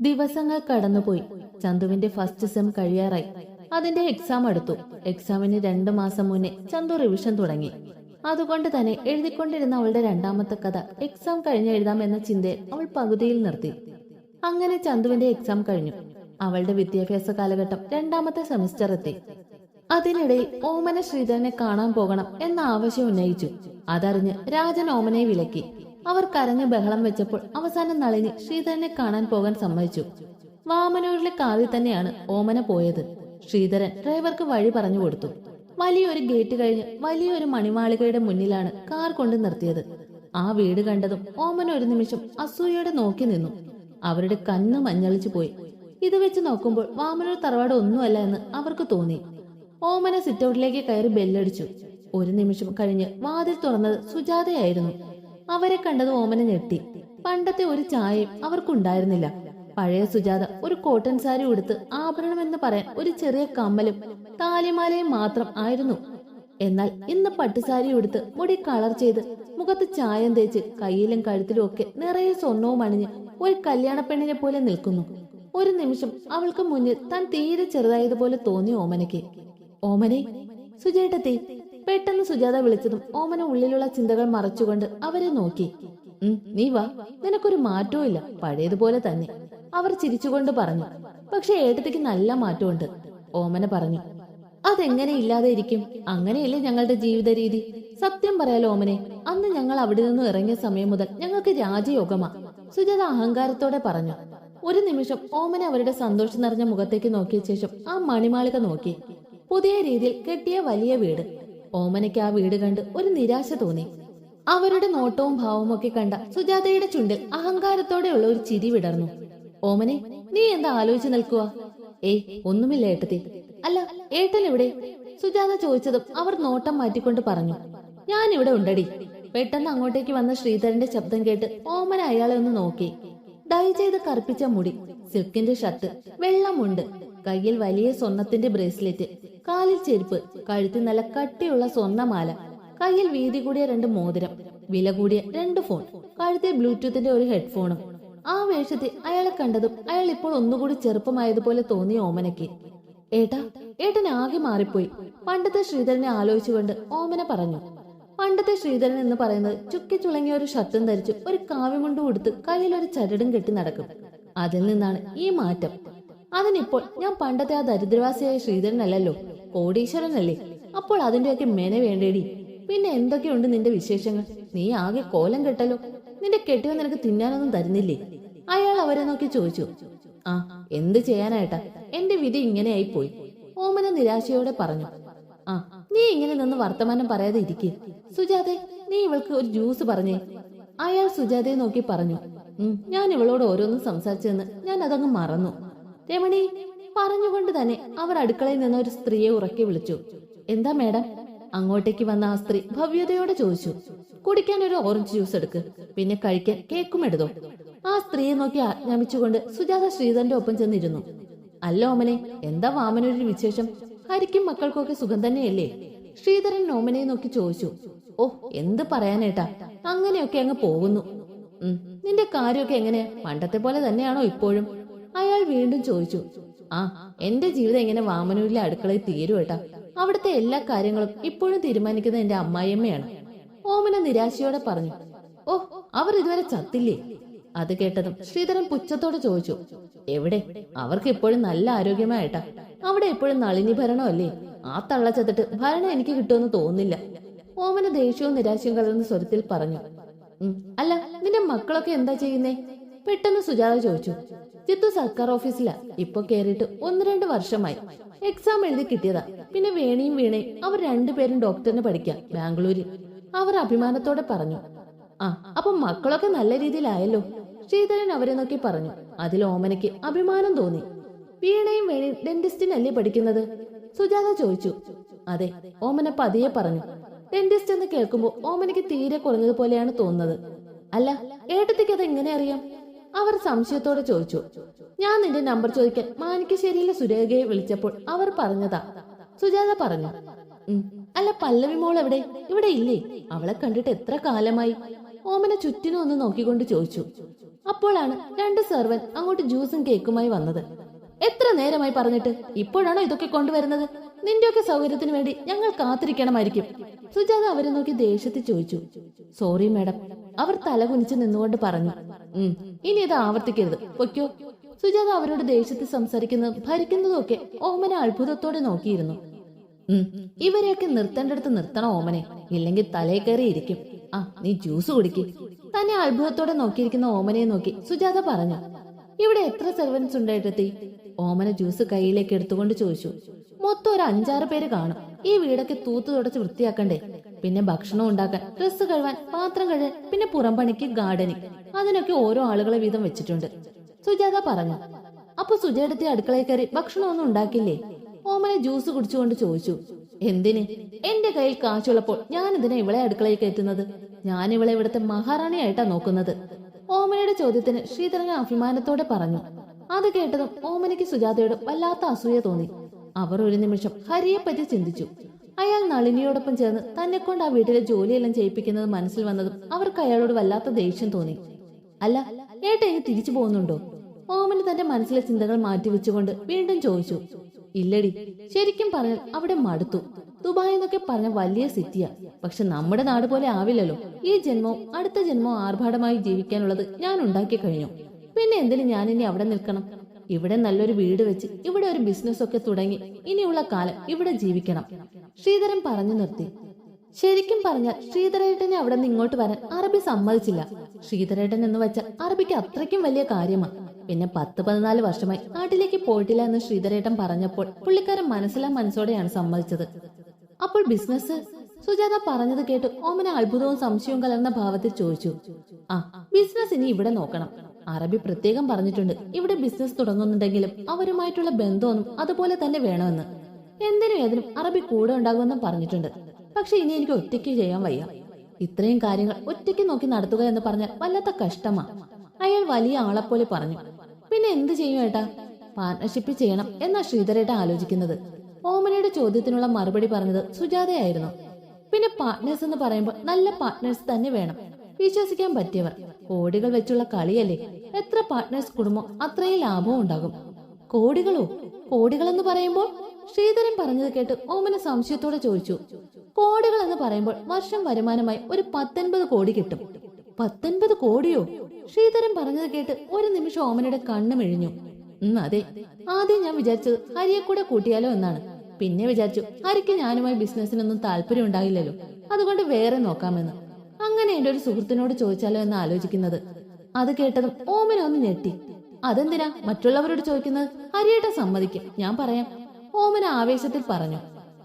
ദിവസങ്ങൾ കടന്നുപോയി. ചന്തുവിന്റെ first sem കഴിയാറായി. അതിന്റെ എക്സാം അടുത്തു. എക്സാമിന് രണ്ടു മാസം മുന്നേ ചന്തു റിവിഷൻ തുടങ്ങി. അതുകൊണ്ട് തന്നെ എഴുതിക്കൊണ്ടിരുന്ന അവളുടെ രണ്ടാമത്തെ കഥ എക്സാം കഴിഞ്ഞ് എഴുതാമെന്ന ചിന്തയിൽ അവൾ പകുതിയിൽ നിർത്തി. അങ്ങനെ ചന്തുവിന്റെ എക്സാം കഴിഞ്ഞു. അവളുടെ വിദ്യാഭ്യാസ കാലഘട്ടം രണ്ടാമത്തെ സെമിസ്റ്റർ എത്തി. അതിനിടയിൽ ഓമന ശ്രീധരനെ കാണാൻ പോകണം എന്ന ആവശ്യം ഉന്നയിച്ചു. അതറിഞ്ഞ് രാജൻ ഓമനയെ വിലക്കി. അവർ കരഞ്ഞ് ബഹളം വെച്ചപ്പോൾ അവസാനം നളിനി ശ്രീധരനെ കാണാൻ പോകാൻ സമ്മതിച്ചു. വാമനൂരിലെ കാറിൽ തന്നെയാണ് ഓമന പോയത്. ശ്രീധരൻ ഡ്രൈവർക്ക് വഴി പറഞ്ഞു കൊടുത്തു. വലിയൊരു ഗേറ്റ് കഴിഞ്ഞ് വലിയൊരു മണിമാളികയുടെ മുന്നിലാണ് കാർ കൊണ്ട് നിർത്തിയത്. ആ വീട് കണ്ടതും ഓമന ഒരു നിമിഷം അസൂയയോടെ നോക്കി നിന്നു. അവരുടെ കണ്ണ് മഞ്ഞളിച്ചു പോയി. ഇത് വെച്ച് നോക്കുമ്പോൾ വാമനൂർ തറവാട് ഒന്നുമല്ല എന്ന് അവർക്ക് തോന്നി. ഓമന സിറ്റൗട്ടിലേക്ക് കയറി ബെല്ലടിച്ചു. ഒരു നിമിഷം കഴിഞ്ഞ് വാതിൽ തുറന്നത് സുജാതയായിരുന്നു. അവരെ കണ്ടത് ഓമന ഞെട്ടി. പണ്ടത്തെ ഒരു ചായയും അവർക്കുണ്ടായിരുന്നില്ല. പഴയ സുജാത ഒരു കോട്ടൺ സാരി ഉടുത്ത് ആഭരണം എന്ന് പറയാൻ ഒരു ചെറിയ കമ്മലും താലിമാലയും മാത്രം ആയിരുന്നു. എന്നാൽ ഇന്ന് പട്ടുസാരി ഉടുത്ത് മുടി കളർ ചെയ്ത് മുഖത്ത് ചായം തേച്ച് കയ്യിലും കഴുത്തിലും ഒക്കെ നിറയെ സ്വർണവും അണിഞ്ഞ് ഒരു കല്യാണ പെണ്ണിനെ പോലെ നിൽക്കുന്നു. ഒരു നിമിഷം അവൾക്ക് മുന്നിൽ താൻ തീരെ ചെറുതായതുപോലെ തോന്നി ഓമനയ്ക്ക്. ഓമനെ സുജേട്ടത്തി പെട്ടെന്ന് സുജാത വിളിച്ചതും ഓമന ഉള്ളിലുള്ള ചിന്തകൾ മറച്ചുകൊണ്ട് അവരെ നോക്കി. നീ വാ. നിനക്കൊരു മാറ്റവും ഇല്ല. പഴയതുപോലെ തന്നെ. അവർ ചിരിച്ചുകൊണ്ട് പറഞ്ഞു. പക്ഷെ ഏട്ടത്തിക്ക് നല്ല മാറ്റമുണ്ട്. ഓമന പറഞ്ഞു. അതെങ്ങനെ ഇല്ലാതെ ഇരിക്കും? അങ്ങനെയല്ലേ ഞങ്ങളുടെ ജീവിത രീതി സത്യം പറയാലോ ഓമനെ അന്ന് ഞങ്ങൾ അവിടെ നിന്നും ഇറങ്ങിയ സമയം മുതൽ ഞങ്ങൾക്ക് രാജയോഗമാ. സുജാത അഹങ്കാരത്തോടെ പറഞ്ഞു. ഒരു നിമിഷം ഓമന അവരുടെ സന്തോഷം നിറഞ്ഞ മുഖത്തേക്ക് നോക്കിയ ശേഷം ആ മണിമാളിക നോക്കി. പുതിയ രീതിയിൽ കെട്ടിയ വലിയ വീട്. ഓമനയ്ക്ക് ആ വീട് കണ്ട് ഒരു നിരാശ തോന്നി. അവരുടെ നോട്ടവും ഭാവവും ഒക്കെ കണ്ട സുജാതയുടെ ചുണ്ടിൽ അഹങ്കാരത്തോടെയുള്ള ഒരു ചിരി വിടർന്നു. ഓമനെ നീ എന്താ ആലോചിച്ചു നിൽക്കുക ഏയ് ഒന്നുമില്ല ഏട്ടത്തി. അല്ല ഏട്ടൻ എവിടെ? സുജാത ചോദിച്ചതും അവർ നോട്ടം മാറ്റിക്കൊണ്ട് പറഞ്ഞു. ഞാൻ ഇവിടെ ഉണ്ടടി. പെട്ടെന്ന് അങ്ങോട്ടേക്ക് വന്ന ശ്രീധരന്റെ ശബ്ദം കേട്ട് ഓമന അയാളെ ഒന്ന് നോക്കി. ഡൈ ചെയ്ത് കറുപ്പിച്ച മുടി സിൽക്കിന്റെ ഷർട്ട് വെള്ളമുണ്ട് കയ്യിൽ വലിയ സ്വർണത്തിന്റെ ബ്രേസ്ലെറ്റ് കാലിൽ ചെരുപ്പ് കഴുത്തിൽ നല്ല കട്ടിയുള്ള സ്വർണമാല കയ്യിൽ വീതി കൂടിയ രണ്ട് മോതിരം വില കൂടിയ രണ്ട് ഫോൺ കഴുത്തിൽ ബ്ലൂടൂത്തിന്റെ ഒരു ഹെഡ്ഫോണും. ആ വേഷത്തിൽ അയാളെ കണ്ടതും അയാൾ ഇപ്പോൾ ഒന്നുകൂടി ചെറുപ്പമായതുപോലെ തോന്നിയ ഓമനയ്ക്ക്. ഏട്ടാ ഏട്ടൻ ആകെ മാറിപ്പോയി. പണ്ടത്തെ ശ്രീധരനെ ആലോചിച്ചുകൊണ്ട് ഓമന പറഞ്ഞു. പണ്ടത്തെ ശ്രീധരൻ എന്ന് പറയുന്നത് ചുക്കി ചുളങ്ങിയ ഒരു ഷർട്ടും ധരിച്ച് ഒരു കാവ്യമുണ്ടും ഉടുത്ത് കയ്യിൽ ഒരു ചരടും കെട്ടി നടക്കും. അതിൽ നിന്നാണ് ഈ മാറ്റം. അതിനിപ്പോൾ ഞാൻ പണ്ടത്തെ ആ ദരിദ്രവാസിയായ ശ്രീധരനല്ലല്ലോ കോടീശ്വരനല്ലേ? അപ്പോൾ അതിന്റെയൊക്കെ മെന വേണ്ടേടി. പിന്നെ എന്തൊക്കെയുണ്ട് നിന്റെ വിശേഷങ്ങൾ? നീ ആകെ കോലം കെട്ടല്ലോ. നിന്റെ കെട്ടിയോ നിനക്ക് തിന്നാനൊന്നും തരുന്നില്ലേ? അയാൾ അവരെ നോക്കി ചോദിച്ചു. ആ എന്ത് ചെയ്യാനായിട്ടാ? എന്റെ വിധി ഇങ്ങനെയായി പോയി ഓമന നിരാശയോടെ പറഞ്ഞു. ആ നീ ഇങ്ങനെ നിന്ന് വർത്തമാനം പറയാതെ ഇരിക്കേ. സുജാതെ നീ ഇവൾക്ക് ഒരു ജ്യൂസ് പറഞ്ഞേ. അയാൾ സുജാതയെ നോക്കി പറഞ്ഞു. ഞാൻ ഇവളോട് ഓരോന്നും സംസാരിച്ചെന്ന് ഞാൻ അതങ്ങ് മറന്നു. രമണി പറഞ്ഞുകൊണ്ട് തന്നെ അവർ അടുക്കളയിൽ നിന്ന് ഒരു സ്ത്രീയെ ഉറക്കി വിളിച്ചു. എന്താ മേഡം? അങ്ങോട്ടേക്ക് വന്ന ആ സ്ത്രീ ഭവ്യതയോടെ ചോദിച്ചു. കുടിക്കാൻ ഒരു ഓറഞ്ച് ജ്യൂസ് എടുക്ക് പിന്നെ കഴിക്കാൻ കേക്കും എടുത്തോ ആ സ്ത്രീയെ നോക്കി ആജ്ഞാപിച്ചുകൊണ്ട് സുജാത ശ്രീധരന്റെ ഒപ്പം ചെന്നിരുന്നു. അല്ല ഓമനെ എന്താ വാമനൊരു വിശേഷം? ഹരിക്കും മക്കൾക്കൊക്കെ സുഖം തന്നെയല്ലേ? ശ്രീധരൻ ഓമനെ നോക്കി ചോദിച്ചു. ഓ എന്ത് പറയാനേട്ടാ? അങ്ങനെയൊക്കെ അങ്ങ് പോകുന്നു. നിന്റെ കാര്യമൊക്കെ എങ്ങനെ പണ്ടത്തെ പോലെ തന്നെയാണോ ഇപ്പോഴും? അയാൾ വീണ്ടും ചോദിച്ചു ആ എന്റെ ജീവിതം എങ്ങനെ വാമനൂരിലെ അടുക്കളയിൽ തീരുവേട്ടാ അവിടുത്തെ എല്ലാ കാര്യങ്ങളും ഇപ്പോഴും തീരുമാനിക്കുന്നത് എന്റെ അമ്മായിയമ്മയാണ്. ഓമന നിരാശയോടെ പറഞ്ഞു ഓ അവർ ഇതുവരെ ചത്തില്ലേ? അത് കേട്ടതും ശ്രീധരൻ പുച്ഛത്തോടെ ചോദിച്ചു എവിടെ? അവർക്ക് ഇപ്പോഴും നല്ല ആരോഗ്യമായിട്ടാ അവിടെ എപ്പോഴും നളിനി ഭരണമല്ലേ ആ തള്ള ചത്തിട്ട് ഭരണം എനിക്ക് കിട്ടുമെന്ന് തോന്നില്ല ഓമന ദേഷ്യവും നിരാശയും കലർന്ന സ്വരത്തിൽ പറഞ്ഞു അല്ല നിന്റെ മക്കളൊക്കെ എന്താ ചെയ്യുന്നേ? പെട്ടെന്ന് സുജാത ചോദിച്ചു ചിത്തു സർക്കാർ ഓഫീസിലാ ഇപ്പൊ കേറിയിട്ട് ഒന്ന് രണ്ട് വർഷമായി. എക്സാം എഴുതി കിട്ടിയതാ. പിന്നെ വേണിയും വീണയും അവർ രണ്ടുപേരും ഡോക്ടറിനെ പഠിക്കാം ബാംഗ്ലൂരിൽ അവർ അഭിമാനത്തോടെ പറഞ്ഞു ആ അപ്പൊ മക്കളൊക്കെ നല്ല രീതിയിലായല്ലോ? ശ്രീധരൻ അവരെ നോക്കി പറഞ്ഞു അതിൽ ഓമനയ്ക്ക് അഭിമാനം തോന്നി. വീണയും വേണയും ഡെന്റിസ്റ്റിനല്ലേ പഠിക്കുന്നത്? സുജാത ചോദിച്ചു അതെ ഓമന പതിയെ പറഞ്ഞു ഡെന്റിസ്റ്റ് എന്ന് കേൾക്കുമ്പോൾ ഓമനയ്ക്ക് തീരെ കുറഞ്ഞതുപോലെയാണ് തോന്നുന്നത്. അല്ല ഏട്ടത്തിക്ക് അത് എങ്ങനെ അറിയാം? അവർ സംശയത്തോടെ ചോദിച്ചു. ഞാൻ നിന്റെ നമ്പർ ചോദിക്കാൻ മാനിക്കശ്ശേരിയിലെ സുരേഖയെ വിളിച്ചപ്പോൾ അവർ പറഞ്ഞതാ സുജാത പറഞ്ഞു. അല്ല പല്ലവി മോൾ എവിടെ? ഇവിടെ ഇല്ലേ? അവളെ കണ്ടിട്ട് എത്ര കാലമായി? ഓമന ചുറ്റിനും ഒന്ന് നോക്കിക്കൊണ്ട് ചോദിച്ചു. അപ്പോഴാണ് രണ്ട് സെർവൻ അങ്ങോട്ട് ജ്യൂസും കേക്കുമായി വന്നത്. എത്ര നേരമായി പറഞ്ഞിട്ട്? ഇപ്പോഴാണോ ഇതൊക്കെ കൊണ്ടുവരുന്നത്? നിന്റെയൊക്കെ സൗകര്യത്തിന് വേണ്ടി ഞങ്ങൾ കാത്തിരിക്കണമായിരിക്കും. സുജാത അവരെ നോക്കി ദേഷ്യത്തിൽ ചോദിച്ചു. സോറി മാഡം അവർ തലകുനിച്ച് നിന്നുകൊണ്ട് പറഞ്ഞു. ഇനി ഇത് ആവർത്തിക്കരുത്. പൊയ്ക്കോ. സുജാത അവരോട് ദേഷ്യത്തിൽ സംസാരിക്കുന്നതും ഭരിക്കുന്നതും ഒക്കെ ഓമന അത്ഭുതത്തോടെ നോക്കിയിരുന്നു. ഇവരെയൊക്കെ നിർത്തേണ്ടടുത്ത് നിർത്തണം ഓമനെ. ഇല്ലെങ്കിൽ തലേ കയറി ഇരിക്കും. ആ നീ ജ്യൂസ് കുടിക്ക്. തന്നെ അത്ഭുതത്തോടെ നോക്കിയിരിക്കുന്ന ഓമനയെ നോക്കി സുജാത പറഞ്ഞു. ഇവിടെ എത്ര സെർവൻസ് ഉണ്ടായിട്ടെത്തി? ഓമന ജ്യൂസ് കയ്യിലേക്ക് എടുത്തുകൊണ്ട് ചോദിച്ചു. മൊത്തം ഒരു അഞ്ചാറ് പേര് കാണും. ഈ വീടൊക്കെ തൂത്തു തുടച്ച് വൃത്തിയാക്കണ്ടേ? പിന്നെ ഭക്ഷണം ഉണ്ടാക്കാൻ ഡ്രസ്സ് കഴുവാൻ പാത്രം കഴുകാൻ പിന്നെ പുറംപണിക്ക് ഗാർഡനിങ്. അതിനൊക്കെ ഓരോ ആളുകളെ വീതം വെച്ചിട്ടുണ്ട്. സുജാത പറഞ്ഞു അപ്പൊ സുജയുടെ അടുക്കളയിൽ കയറി ഭക്ഷണമൊന്നും ഉണ്ടാക്കില്ലേ? ഓമന ജ്യൂസ് കുടിച്ചുകൊണ്ട് ചോദിച്ചു എന്തിന്? എന്റെ കയ്യിൽ കാശുള്ളപ്പോൾ ഞാൻ ഇതിനെ ഇവളെ അടുക്കളയിൽ കയറ്റുന്നത് ഞാൻ ഇവളെ ഇവിടുത്തെ മഹാറാണിയായിട്ടാ നോക്കുന്നത്. ഓമനയുടെ ചോദ്യത്തിന് ശ്രീധരൻ അഭിമാനത്തോടെ പറഞ്ഞു അത് കേട്ടതും ഓമനയ്ക്ക് സുജാതയോട് വല്ലാത്ത അസൂയ തോന്നി. അവർ ഒരു നിമിഷം ഹരിയെപ്പറ്റി ചിന്തിച്ചു. അയാൾ നളിനിയോടൊപ്പം ചേർന്ന് തന്നെ കൊണ്ട് ആ വീട്ടിലെ ജോലിയെല്ലാം ചെയ്യിപ്പിക്കുന്നത് മനസ്സിൽ വന്നതും അവർക്ക് അയാളോട് വല്ലാത്ത ദേഷ്യം തോന്നി. അല്ല ഏട്ട ഇനി തിരിച്ചു പോകുന്നുണ്ടോ? ഓമന് തന്റെ മനസ്സിലെ ചിന്തകൾ മാറ്റി വെച്ചുകൊണ്ട് വീണ്ടും ചോദിച്ചു. ഇല്ലടി ശരിക്കും പറഞ്ഞാൽ അവിടെ മടുത്തു. ദുബായ് എന്നൊക്കെ പറഞ്ഞ വലിയ സിറ്റിയാ. പക്ഷെ നമ്മുടെ നാട് പോലെ ആവില്ലല്ലോ. ഈ ജന്മവും അടുത്ത ജന്മവും ആർഭാടമായി ജീവിക്കാനുള്ളത് ഞാൻ ഉണ്ടാക്കി കഴിഞ്ഞു. പിന്നെ എന്തിനു ഞാൻ ഇനി അവിടെ നിൽക്കണം? ഇവിടെ നല്ലൊരു വീട് വെച്ച് ഇവിടെ ഒരു ബിസിനസ് ഒക്കെ തുടങ്ങി ഇനിയുള്ള കാലം ഇവിടെ ജീവിക്കണം. ശ്രീധരൻ പറഞ്ഞു നിർത്തി. ശരിക്കും പറഞ്ഞാൽ ശ്രീധരേട്ടനെ അവിടെ നിന്ന് ഇങ്ങോട്ട് വരാൻ അറബി സമ്മതിച്ചില്ല. ശ്രീധരേട്ടൻ എന്ന് വെച്ചാൽ അറബിക്ക് അത്രയ്ക്കും വലിയ കാര്യമാണ്. പിന്നെ പത്ത് പതിനാല് വർഷമായി നാട്ടിലേക്ക് പോയിട്ടില്ല എന്ന് ശ്രീധരേട്ടൻ പറഞ്ഞപ്പോൾ പുള്ളിക്കാരൻ മനസ്സിലാ മനസ്സോടെയാണ് സമ്മതിച്ചത്. അപ്പോൾ ബിസിനസ് സുജാത പറഞ്ഞത് കേട്ട് ഓമന അത്ഭുതവും സംശയവും കലർന്ന ഭാവത്തിൽ ചോദിച്ചു. ആ ബിസിനസ് ഇനി ഇവിടെ നോക്കണം. അറബി പ്രത്യേകം പറഞ്ഞിട്ടുണ്ട്. ഇവിടെ ബിസിനസ് തുടങ്ങുന്നുണ്ടെങ്കിലും അവരുമായിട്ടുള്ള ബന്ധമൊന്നും അതുപോലെ തന്നെ വേണമെന്ന്. എന്തിനും ഏതിനും അറബി കൂടെ ഉണ്ടാകുമെന്നും പറഞ്ഞിട്ടുണ്ട്. പക്ഷെ ഇനി എനിക്ക് ഒറ്റയ്ക്ക് ചെയ്യാൻ വയ്യ. ഇത്രയും കാര്യങ്ങൾ ഒറ്റയ്ക്ക് നോക്കി നടത്തുക എന്ന് പറഞ്ഞാൽ വല്ലാത്ത കഷ്ടമാ. അയാൾ വലിയ ആളെപ്പോലെ പറഞ്ഞു. പിന്നെ എന്ത് ചെയ്യും ഏട്ടാ? പാർട്ണർഷിപ്പ് ചെയ്യണം എന്നാ ശ്രീധരേട്ട ആലോചിക്കുന്നത്. ഓമനയുടെ ചോദ്യത്തിനുള്ള മറുപടി പറഞ്ഞത് സുജാതയായിരുന്നു. പിന്നെ പാർട്ട്നേഴ്സ് എന്ന് പറയുമ്പോൾ നല്ല പാർട്ട്നേഴ്സ് തന്നെ വേണം. വിശ്വസിക്കാൻ പറ്റിയവർ. കോടികൾ വെച്ചുള്ള കളിയല്ലേ? എത്ര പാർട്ട്നേഴ്സ് കുടുംബം അത്രയും ലാഭവും ഉണ്ടാകും? കോടികളോ? കോടികൾ എന്ന് പറയുമ്പോൾ ശ്രീധരൻ പറഞ്ഞത് കേട്ട് ഓമന സംശയത്തോടെ ചോദിച്ചു. കോടികൾ എന്ന് പറയുമ്പോൾ വർഷം വരുമാനമായി ഒരു പത്തൊൻപത് കോടി കിട്ടും. പത്തൊൻപത് കോടിയോ? ശ്രീധരൻ പറഞ്ഞത് കേട്ട് ഒരു നിമിഷം ഓമനയുടെ കണ്ണു മിഴിഞ്ഞു. അതെ. ആദ്യം ഞാൻ വിചാരിച്ചത് ഹരിയെ കൂടെ കൂട്ടിയാലോ എന്നാണ്. പിന്നെ വിചാരിച്ചു ഹരിക്ക് ഞാനുമായി ബിസിനസ്സിനൊന്നും താല്പര്യം ഉണ്ടാകില്ലല്ലോ അതുകൊണ്ട് വേറെ നോക്കാമെന്ന്. അങ്ങനെ എന്റെ ഒരു സുഹൃത്തിനോട് ചോദിച്ചാലോ എന്ന് ആലോചിക്കുന്നത് അത് കേട്ടതും ഓമന ഒന്ന് ഞെട്ടി. അതെന്തിനാ മറ്റുള്ളവരോട് ചോദിക്കുന്നത്? ഹരിയേട്ട സമ്മതിക്കും. ഞാൻ പറയാം. ഓമന ആവേശത്തിൽ പറഞ്ഞു.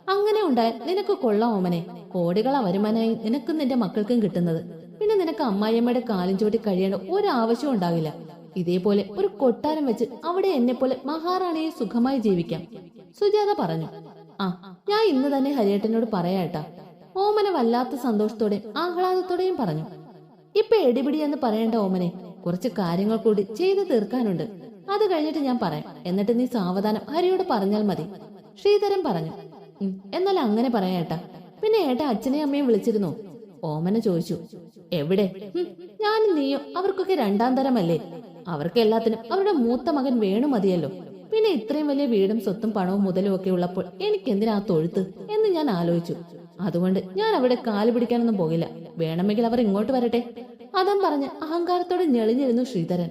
അങ്ങനെ ഉണ്ടായാൽ നിനക്ക് കൊള്ളാം ഓമനെ. കോടികളാ വരുമാനമായി നിനക്കും നിന്റെ മക്കൾക്കും കിട്ടുന്നത്. പിന്നെ നിനക്ക് അമ്മായിയമ്മയുടെ കാലും ചൂട്ടി കഴിയേണ്ട ഒരു ആവശ്യവും ഉണ്ടാകില്ല ഇതേപോലെ ഒരു കൊട്ടാരം വെച്ച് അവിടെ എന്നെ പോലെ മഹാറാണിയെ സുഖമായി ജീവിക്കാം. സുജാത പറഞ്ഞു. ആ ഞാൻ ഇന്ന് തന്നെ ഹരിയേട്ടനോട് പറയാട്ടാ ഓമന വല്ലാത്ത സന്തോഷത്തോടെയും ആഹ്ലാദത്തോടെയും പറഞ്ഞു. ഇപ്പൊ എടിപിടി എന്ന് പറയേണ്ട ഓമനെ കുറച്ച് കാര്യങ്ങൾ കൂടി ചെയ്തു തീർക്കാനുണ്ട്. അത് കഴിഞ്ഞിട്ട് ഞാൻ പറയാം. എന്നിട്ട് നീ സാവധാനം ഹരിയോട് പറഞ്ഞാൽ മതി. ശ്രീധരൻ പറഞ്ഞു. എന്നാൽ അങ്ങനെ പറയാം ഏട്ടാ. പിന്നെ ഏട്ട അച്ഛനെയും അമ്മയും വിളിച്ചിരുന്നു. ഓമന ചോദിച്ചു. എവിടെ? "ഉം, ഞാനും നീയോ അവർക്കൊക്കെ രണ്ടാം തരമല്ലേ? അവർക്ക് എല്ലാത്തിനും അവരുടെ മൂത്ത മകൻ വേണു മതിയല്ലോ. പിന്നെ ഇത്രയും വലിയ വീടും സ്വത്തും പണവും മുതലും ഒക്കെ ഉള്ളപ്പോൾ എനിക്ക് എന്തിനാ ആ തൊഴുത്ത് എന്ന് ഞാൻ ആലോചിച്ചു. അതുകൊണ്ട് ഞാൻ അവിടെ കാൽ പിടിക്കാനൊന്നും പോകില്ല. വേണമെങ്കിൽ അവർ ഇങ്ങോട്ട് വരട്ടെ? അതം പറഞ്ഞ് അഹങ്കാരത്തോടെ ഞെളിഞ്ഞിരുന്നു ശ്രീധരൻ.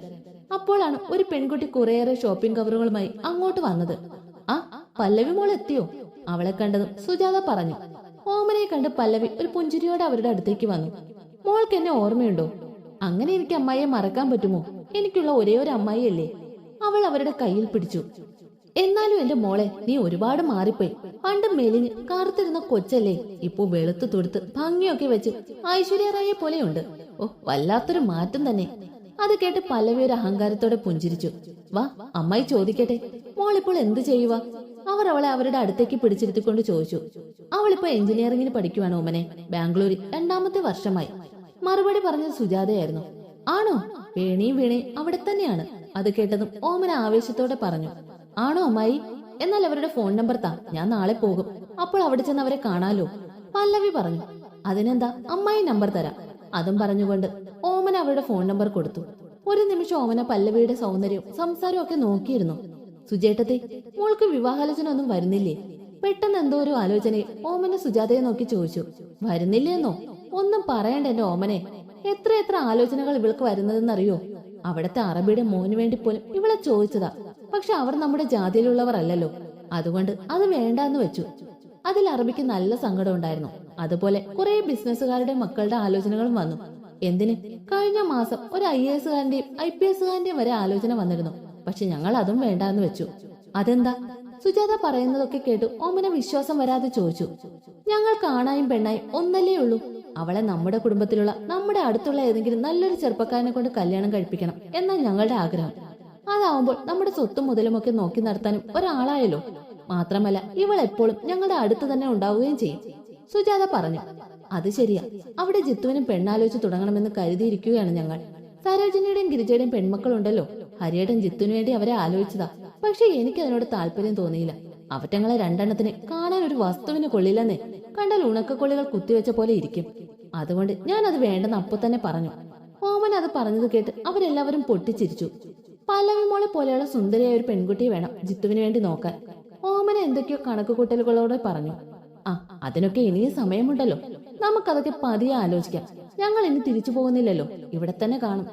അപ്പോഴാണ് ഒരു പെൺകുട്ടി കുറേയേറെ ഷോപ്പിംഗ് കവറുകളുമായി അങ്ങോട്ട് വന്നത്. ആ പല്ലവി മോൾ എത്തിയോ? അവളെ കണ്ടതും സുജാത പറഞ്ഞു. ഓമനെ കണ്ട് പല്ലവി ഒരു പുഞ്ചിരിയോടെ അവരുടെ അടുത്തേക്ക് വന്നു. മോൾക്ക് എന്നെ ഓർമ്മയുണ്ടോ? അങ്ങനെ എനിക്ക് അമ്മായിയെ മറക്കാൻ പറ്റുമോ? എനിക്കുള്ള ഒരേ ഒരു അമ്മായിയല്ലേ? അവൾ അവരുടെ കയ്യിൽ പിടിച്ചു. എന്നാലും എന്റെ മോളെ നീ ഒരുപാട് മാറിപ്പോയി. പണ്ട് മെലിഞ്ഞ് കറുത്തിരുന്ന കൊച്ചല്ലേ ഇപ്പൊ വെളുത്തു തൊടുത്ത് ഭംഗിയൊക്കെ വെച്ച് ഐശ്വര്യ റായെ പോലെയുണ്ട്. ഓ വല്ലാത്തൊരു മാറ്റം തന്നെ. അത് കേട്ട് പല്ലവി ഒരു അഹങ്കാരത്തോടെ പുഞ്ചിരിച്ചു. വാ അമ്മായി ചോദിക്കട്ടെ മോളിപ്പോൾ എന്ത് ചെയ്യുക അവർ അവളെ അവരുടെ അടുത്തേക്ക് പിടിച്ചിരുത്തിക്കൊണ്ട് ചോദിച്ചു. അവളിപ്പോ എഞ്ചിനീയറിംഗിന് പഠിക്കുവാണ് ഓമനെ ബാംഗ്ലൂരിൽ രണ്ടാമത്തെ വർഷമായി. മറുപടി പറഞ്ഞത് സുജാതയായിരുന്നു. ആണോ? വേണിയും വീണേ അവിടെ തന്നെയാണ്. അത് കേട്ടതും ഓമന ആവേശത്തോടെ പറഞ്ഞു. ആണോ അമ്മായി? എന്നാൽ അവരുടെ ഫോൺ നമ്പർ താ. ഞാൻ നാളെ പോകും. അപ്പോൾ അവിടെ ചെന്ന് അവരെ കാണാലോ? പല്ലവി പറഞ്ഞു. അതിനെന്താ? അമ്മായി നമ്പർ തരാം. അതും പറഞ്ഞുകൊണ്ട് ഓമന അവരുടെ ഫോൺ നമ്പർ കൊടുത്തു. ഒരു നിമിഷം ഓമന പല്ലവിയുടെ സൗന്ദര്യവും സംസാരവും ഒക്കെ നോക്കിയിരുന്നു. സുജേട്ടത്തെ മോൾക്ക് വിവാഹാലോചന ഒന്നും വരുന്നില്ലേ? പെട്ടെന്ന് എന്തോ ഒരു ആലോചനയിൽ ഓമന സുജാതയെ നോക്കി ചോദിച്ചു. വരുന്നില്ലേന്നോ? ഒന്നും പറയണ്ട എന്റെ ഓമനെ. എത്ര എത്ര ആലോചനകൾ ഇവൾക്ക് വരുന്നതെന്നറിയോ? അവിടത്തെ അറബിയുടെ മോന് വേണ്ടി പോലും ഇവളെ ചോദിച്ചതാ. പക്ഷെ അവർ നമ്മുടെ ജാതിയിലുള്ളവർ അല്ലല്ലോ അതുകൊണ്ട് അത് വേണ്ടാന്ന് വെച്ചു. അതിൽ അറബിക്ക് നല്ല സങ്കടം ഉണ്ടായിരുന്നു. അതുപോലെ കുറെ ബിസിനസ്സുകാരുടെ മക്കളുടെ ആലോചനകളും വന്നു. എന്തിന്? കഴിഞ്ഞ മാസം ഒരു ഐ എ എസുകാരന്റെയും ഐ പി എസുകാരന്റെയും വരെ ആലോചന വന്നിരുന്നു. പക്ഷെ ഞങ്ങൾ അതും വേണ്ടാന്ന് വെച്ചു. അതെന്താ? സുജാത പറയുന്നതൊക്കെ കേട്ടു ഓമന വിശ്വാസം വരാതെ ചോദിച്ചു. ഞങ്ങൾ കാണായും പെണ്ണായും ഒന്നല്ലേ ഉള്ളൂ? അവളെ നമ്മുടെ കുടുംബത്തിലുള്ള നമ്മുടെ അടുത്തുള്ള ഏതെങ്കിലും നല്ലൊരു ചെറുപ്പക്കാരനെ കൊണ്ട് കല്യാണം കഴിപ്പിക്കണം എന്നാ ഞങ്ങളുടെ ആഗ്രഹം. അതാവുമ്പോൾ നമ്മുടെ സ്വത്തും മുതലുമൊക്കെ നോക്കി നടത്താനും ഒരാളായല്ലോ. മാത്രമല്ല ഇവൾ എപ്പോഴും ഞങ്ങളുടെ അടുത്ത് തന്നെ ഉണ്ടാവുകയും ചെയ്യും. സുജാത പറഞ്ഞു അത് ശരിയാ. അവിടെ ജിത്തുവിനും പെണ്ണാലോചിച്ച് തുടങ്ങണമെന്ന് കരുതിയിരിക്കുകയാണ് ഞങ്ങൾ. സരോജിനിയുടെയും ഗിരിജയുടെയും പെൺമക്കളുണ്ടല്ലോ. ഹരിയേട്ടൻ ജിത്തുവിന് വേണ്ടി അവരെ ആലോചിച്ചതാ. പക്ഷെ എനിക്ക് അതിനോട് താല്പര്യം തോന്നിയില്ല. അവറ്റങ്ങളെ രണ്ടെണ്ണത്തിന് കാണാൻ ഒരു വസ്തുവിന് കൊള്ളില്ലെന്നേ. കണ്ടാൽ ഉണക്കക്കൊള്ളികൾ കുത്തിവെച്ച പോലെ ഇരിക്കും. അതുകൊണ്ട് ഞാൻ അത് വേണ്ടെന്ന് അപ്പൊ തന്നെ പറഞ്ഞു. ഓമൻ അത് പറഞ്ഞത് കേട്ട് അവരെല്ലാവരും പൊട്ടിച്ചിരിച്ചു. പല്ലവി മോളെ പോലെയുള്ള സുന്ദരിയായ ഒരു പെൺകുട്ടി വേണം ജിത്തുവിന് വേണ്ടി നോക്കാൻ. ഓമന എന്തൊക്കെയോ കണക്കുകൂട്ടലുകളോടെ പറഞ്ഞു. ആ അതിനൊക്കെ ഇനിയും സമയമുണ്ടല്ലോ. നമുക്കതൊക്കെ പതിയെ ആലോചിക്കാം. ഞങ്ങൾ ഇനി തിരിച്ചു പോകുന്നില്ലല്ലോ. ഇവിടെ തന്നെ കാണും.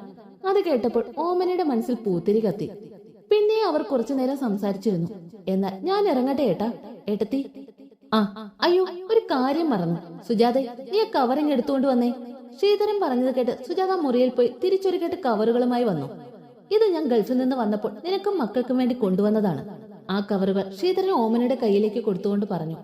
അത് കേട്ടപ്പോൾ ഓമനയുടെ മനസ്സിൽ പൂത്തിരി കത്തി. പിന്നെ അവർ കുറച്ചു നേരം സംസാരിച്ചിരുന്നു. എന്നാൽ ഞാൻ ഇറങ്ങട്ടെ ഏട്ടാ? ഏട്ടത്തി ആ അയ്യോ ഒരു കാര്യം മറന്നു. സുജാതെ നീ കവറിങ് എടുത്തുകൊണ്ട് വന്നേ. ശ്രീധരൻ പറഞ്ഞത് കേട്ട് സുജാത മുറിയിൽ പോയി തിരിച്ചൊരു കേട്ട് കവറുകളുമായി വന്നു. ഇത് ഞാൻ ഗൾഫിൽ നിന്ന് വന്നപ്പോൾ നിനക്കും മക്കൾക്കും വേണ്ടി കൊണ്ടുവന്നതാണ്. ആ കവറുകൾ ശ്രീധരൻ ഓമനയുടെ കയ്യിലേക്ക് കൊടുത്തുകൊണ്ട് പറഞ്ഞു.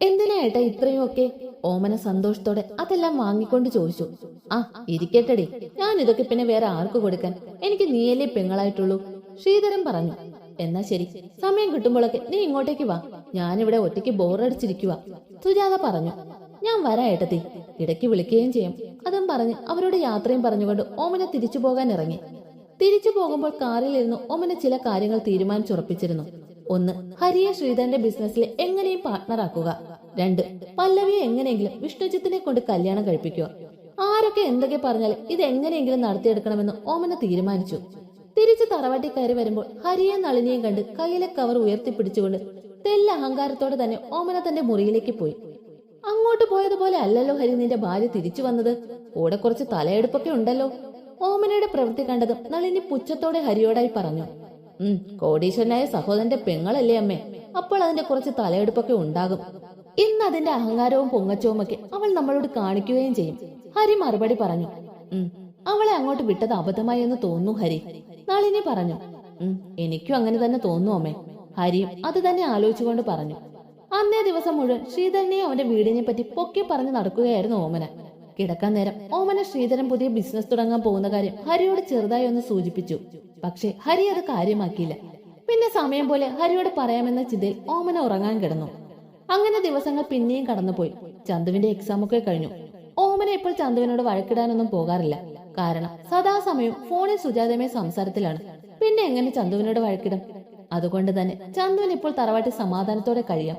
എന്തിനാ ഏട്ടാ ഇത്രയും ഒക്കെ? ഓമന സന്തോഷത്തോടെ അതെല്ലാം വാങ്ങിക്കൊണ്ട് ചോദിച്ചു. ആ ഇരിക്കട്ടെടി. ഞാൻ ഇതൊക്കെ പിന്നെ വേറെ ആർക്ക് കൊടുക്കാൻ? എനിക്ക് നീയല്ലേ പെങ്ങളായിട്ടുള്ളൂ. ശ്രീധരൻ പറഞ്ഞു. എന്നാ ശരി. സമയം കിട്ടുമ്പോഴൊക്കെ നീ ഇങ്ങോട്ടേക്ക് വാ. ഞാനിവിടെ ഒറ്റയ്ക്ക് ബോറടിച്ചിരിക്കുക സുജാത പറഞ്ഞു. ഞാൻ വരാം ഏട്ടത്തി. ഇടയ്ക്ക് വിളിക്കുകയും ചെയ്യും. അതും പറഞ്ഞ് അവരുടെ യാത്രയും പറഞ്ഞുകൊണ്ട് ഓമന തിരിച്ചു പോകാൻ ഇറങ്ങി. തിരിച്ചു പോകുമ്പോൾ കാറിലിരുന്ന് ഓമന ചില കാര്യങ്ങൾ തീരുമാനിച്ചുറപ്പിച്ചിരുന്നു. ഒന്ന് ഹരിയെ ശ്രീധരന്റെ ബിസിനസ്സിൽ എങ്ങനെയും പാർട്ട്ണറാക്കുക രണ്ട് പല്ലവിയെ എങ്ങനെയെങ്കിലും വിഷ്ണുജിത്തിനെ കൊണ്ട് കല്യാണം കഴിപ്പിക്കുക. ആരൊക്കെ എന്തൊക്കെ പറഞ്ഞാലും ഇത് എങ്ങനെയെങ്കിലും നടത്തിയെടുക്കണമെന്ന് ഓമന തീരുമാനിച്ചു. തിരിച്ച് തറവാട്ടി കയറി വരുമ്പോൾ ഹരിയെ നളിനിയും കണ്ട് കയ്യിലെ കവർ ഉയർത്തിപ്പിടിച്ചുകൊണ്ട് തെല്ല അഹങ്കാരത്തോടെ തന്നെ ഓമന തന്റെ മുറിയിലേക്ക് പോയി. അങ്ങോട്ട് പോയതുപോലെ അല്ലല്ലോ ഹരി നിന്റെ ഭാര്യ തിരിച്ചു വന്നത്? കൂടെ കുറച്ച് തലയെടുപ്പൊക്കെ ഉണ്ടല്ലോ. ഓമനയുടെ പ്രവൃത്തി കണ്ടതും നളിനി പുച്ഛത്തോടെ ഹരിയോടായി പറഞ്ഞു ഉം കോടീശ്വരനായ സഹോദരന്റെ പെങ്ങളല്ലേ അമ്മേ. അപ്പോൾ അതിന്റെ കുറച്ച് തലയെടുപ്പൊക്കെ ഉണ്ടാകും. ഇന്ന് അതിന്റെ അഹങ്കാരവും പൊങ്ങച്ചവും ഒക്കെ അവൾ നമ്മളോട് കാണിക്കുകയും ചെയ്യും. ഹരി മറുപടി പറഞ്ഞു ഉം അവളെ അങ്ങോട്ട് വിട്ടത് അബദ്ധമായി എന്ന് തോന്നുന്നു ഹരി. നളിനി പറഞ്ഞു എനിക്കും അങ്ങനെ തന്നെ തോന്നുന്നു അമ്മേ. ഹരിയും അത് തന്നെ ആലോചിച്ചുകൊണ്ട് പറഞ്ഞു. അന്നേ ദിവസം മുഴുവൻ ശ്രീധരനെ അവന്റെ വീടിനെ പറ്റി പൊക്കി പറഞ്ഞു നടക്കുകയായിരുന്നു ഓമന. കിടക്കാൻ നേരം ഓമന ശ്രീധരൻ പുതിയ ബിസിനസ് തുടങ്ങാൻ പോകുന്ന കാര്യം ഹരിയോട് ചെറുതായി ഒന്ന് സൂചിപ്പിച്ചു. പക്ഷെ ഹരി അത് കാര്യമാക്കിയില്ല. പിന്നെ സമയം പോലെ ഹരിയോട് പറയാമെന്ന ചിന്തയിൽ ഓമന ഉറങ്ങാൻ കിടന്നു. അങ്ങനെ ദിവസങ്ങൾ പിന്നെയും കടന്നുപോയി. ചന്തുവിന്റെ എക്സാം ഒക്കെ കഴിഞ്ഞു. ഓമന ഇപ്പോൾ ചന്തുവിനോട് വഴക്കിടാനൊന്നും പോകാറില്ല. കാരണം സദാസമയം ഫോണിൽ സുജാതയുമായി സംസാരത്തിലാണ്. പിന്നെ എങ്ങനെ ചന്തുവിനോട് വഴക്കിടും? അതുകൊണ്ട് തന്നെ ചന്തുവിന് ഇപ്പോൾ തറവാട്ടി സമാധാനത്തോടെ കഴിയാം.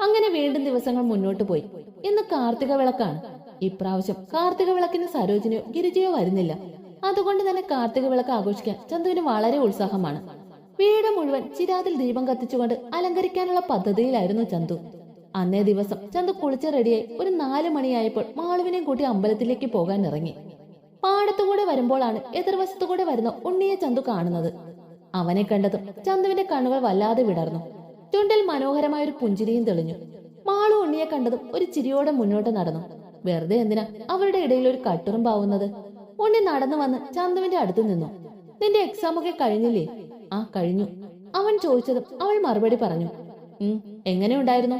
അങ്ങനെ വീണ്ടും ദിവസങ്ങൾ മുന്നോട്ട് പോയി. ഇന്ന് കാർത്തിക വിളക്കാണ്. ഇപ്രാവശ്യം കാർത്തിക വിളക്കിന് സരോജിനിയോ ഗിരിജയോ വരുന്നില്ല. അതുകൊണ്ട് തന്നെ കാർത്തിക വിളക്ക് ആഘോഷിക്കാൻ ചന്തുവിന് വളരെ ഉത്സാഹമാണ്. വീട് മുഴുവൻ ചിരാതിൽ ദീപം കത്തിച്ചുകൊണ്ട് അലങ്കരിക്കാനുള്ള പദ്ധതിയിലായിരുന്നു ചന്തു. അന്നേ ദിവസം ചന്തു കുളിച്ച് റെഡിയായി ഒരു നാല് മണിയായപ്പോൾ മാളുവിനെയും കൂട്ടി അമ്പലത്തിലേക്ക് പോകാൻ ഇറങ്ങി. പാടത്തുകൂടെ വരുമ്പോഴാണ് എതിർവശത്തുകൂടെ വരുന്ന ഉണ്ണിയെ ചന്തു കാണുന്നത്. അവനെ കണ്ടതും ചന്തുവിന്റെ കണ്ണുകൾ വല്ലാതെ വിടർന്നു. ചുണ്ടിൽ മനോഹരമായ ഒരു പുഞ്ചിരിയും തെളിഞ്ഞു. മാളു ഉണ്ണിയെ കണ്ടതും ഒരു ചിരിയോടെ മുന്നോട്ട് നടന്നു. വെറുതെ എന്തിനാ അവരുടെ ഇടയിൽ ഒരു കട്ടുറുമ്പാവുന്നത്? ഉണ്ണി നടന്നു വന്ന് ചന്തുവിന്റെ അടുത്ത് നിന്നു. നിന്റെ എക്സാം ഒക്കെ കഴിഞ്ഞില്ലേ? ആ കഴിഞ്ഞു. അവൻ ചോദിച്ചതും അവൾ മറുപടി പറഞ്ഞു. എങ്ങനെ ഉണ്ടായിരുന്നു?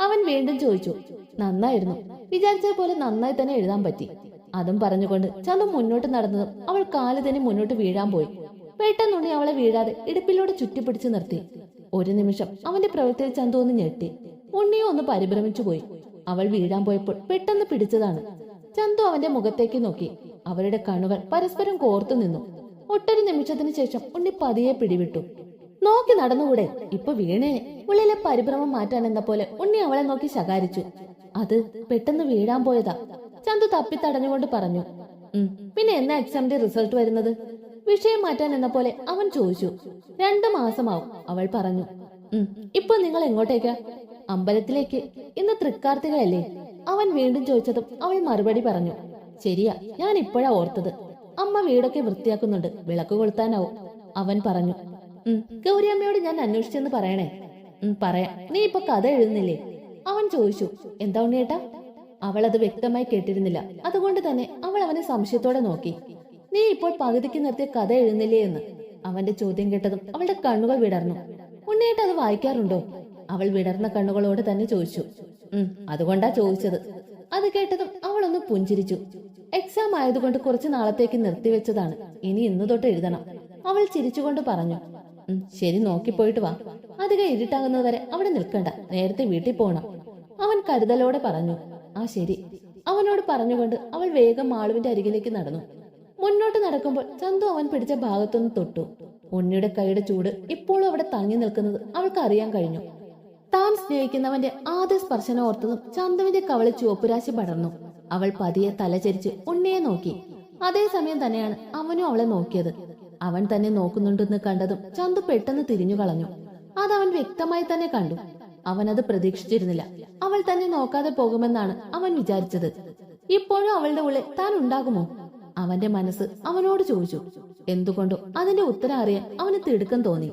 അവൻ വീണ്ടും ചോദിച്ചു. നന്നായിരുന്നു. വിചാരിച്ച പോലെ നന്നായി തന്നെ എഴുതാൻ പറ്റി. അതും പറഞ്ഞുകൊണ്ട് ചന്തു മുന്നോട്ട് നടന്നതും അവൾ കാൽ തന്നെ മുന്നോട്ട് വീഴാൻ പോയി. പെട്ടെന്നുണ്ണി അവളെ വീഴാതെ ഇടുപ്പിലൂടെ ചുറ്റിപ്പിടിച്ചു നിർത്തി. ഒരു നിമിഷം അവന്റെ പ്രവൃത്തിയിൽ ചന്തു ഒന്ന് ഞെട്ടി. ഉണ്ണിയോ ഒന്ന് പരിഭ്രമിച്ചു പോയി. അവൾ വീഴാൻ പോയപ്പോൾ പെട്ടെന്ന് പിടിച്ചതാണ്. ചന്തു അവന്റെ മുഖത്തേക്ക് നോക്കി. അവരുടെ കണ്ണുകൾ പരസ്പരം കോർത്തു നിന്നു. ഒട്ടൊരു നിമിഷത്തിന് ശേഷം ഉണ്ണി പതിയെ പിടിവിട്ടു. നോക്കി നടന്നുകൂടെ? ഇപ്പൊ വീണേ. ഉള്ളിലെ പരിഭ്രമം മാറ്റാൻ എന്ന പോലെ ഉണ്ണി അവളെ നോക്കി ശകാരിച്ചു. അത് പെട്ടെന്ന് വീഴാൻ പോയതാ. ചന്തു തപ്പി തടഞ്ഞുകൊണ്ട് പറഞ്ഞു പിന്നെ എന്നാ എക്സാമിന്റെ റിസൾട്ട് വരുന്നത്? വിഷയം മാറ്റാൻ എന്ന പോലെ അവൻ ചോദിച്ചു. രണ്ടു മാസമാവും. അവൾ പറഞ്ഞു "ഉം, ഇപ്പൊ നിങ്ങൾ എങ്ങോട്ടേക്കാ? അമ്പലത്തിലേക്ക്. ഇന്ന് തൃക്കാർത്തികയല്ലേ? അവൻ വീണ്ടും ചോദിച്ചതും അവൾ മറുപടി പറഞ്ഞു ശരിയാ ഞാൻ ഇപ്പോഴാ ഓർത്തത്. അമ്മ വീടൊക്കെ വൃത്തിയാക്കുന്നുണ്ട് വിളക്ക് കൊളുത്താനാവും. അവൻ പറഞ്ഞു "ഉം, ഗൗരിയമ്മയോട് ഞാൻ അന്വേഷിച്ചെന്ന് പറയണേ. "ഉം, പറയാം. നീ ഇപ്പൊ കഥ എഴുതുന്നില്ലേ? അവൻ ചോദിച്ചു എന്താ ഉണ്ണിയേട്ടാ? അവൾ അത് വ്യക്തമായി കേട്ടിരുന്നില്ല. അതുകൊണ്ട് തന്നെ അവൾ അവനെ സംശയത്തോടെ നോക്കി. നീ ഇപ്പോൾ പകുതിക്ക് നിർത്തിയ കഥ എഴുതുന്നില്ലേ എന്ന്? അവന്റെ ചോദ്യം കേട്ടതും അവളുടെ കണ്ണുകൾ വിടർന്നു. ഉണ്ണിയേട്ട അത് വായിക്കാറുണ്ടോ? അവൾ വിടർന്ന കണ്ണുകളോട് തന്നെ ചോദിച്ചു. ഉം അതുകൊണ്ടാ ചോദിച്ചത്. അത് കേട്ടതും അവൾ ഒന്ന് പുഞ്ചിരിച്ചു. എക്സാം ആയതുകൊണ്ട് കുറച്ചു നാളത്തേക്ക് നിർത്തിവെച്ചതാണ് ഇനി ഇന്ന് തൊട്ട് എഴുതണം. അവൾ ചിരിച്ചുകൊണ്ട് പറഞ്ഞു. "ഉം, ശരി നോക്കിപ്പോയിട്ട് വാ. അധികം ഇരുട്ടാകുന്നത് വരെ അവിടെ നിൽക്കണ്ട. നേരത്തെ വീട്ടിൽ പോണം. അവൻ കരുതലോടെ പറഞ്ഞു. ആ ശരി. അവനോട് പറഞ്ഞുകൊണ്ട് അവൾ വേഗം മാളുവിന്റെ അരികിലേക്ക് നടന്നു. മുന്നോട്ട് നടക്കുമ്പോൾ ചന്തു അവൻ പിടിച്ച ഭാഗത്തൊന്ന് തൊട്ടു. ഉണ്ണിയുടെ കൈയുടെ ചൂട് ഇപ്പോഴും അവിടെ തങ്ങി നിൽക്കുന്നത് അവൾക്ക് അറിയാൻ കഴിഞ്ഞു. താൻ സ്നേഹിക്കുന്നവന്റെ ആദ്യ സ്പർശനം ഓർത്തതും ചന്തുവിന്റെ കവളി ചുവപ്പുരാശി പടർന്നു. അവൾ പതിയെ തലചരിച്ച് ഉണ്ണിയെ നോക്കി. അതേസമയം തന്നെയാണ് അവനും അവളെ നോക്കിയത്. അവൻ തന്നെ നോക്കുന്നുണ്ടെന്ന് കണ്ടതും ചന്തു പെട്ടെന്ന് തിരിഞ്ഞു കളഞ്ഞു അതവൻ വ്യക്തമായി തന്നെ കണ്ടു. അവൻ അത് പ്രതീക്ഷിച്ചിരുന്നില്ല. അവൾ തന്നെ നോക്കാതെ പോകുമെന്നാണ് അവൻ വിചാരിച്ചത്. ഇപ്പോഴും അവളുടെ ഉള്ളിൽ താൻ ഉണ്ടാകുമോ? അവന്റെ മനസ്സ് അവനോട് ചോദിച്ചു. എന്തുകൊണ്ടോ അതിന്റെ ഉത്തരം അറിയാൻ അവന് തിടുക്കം തോന്നി.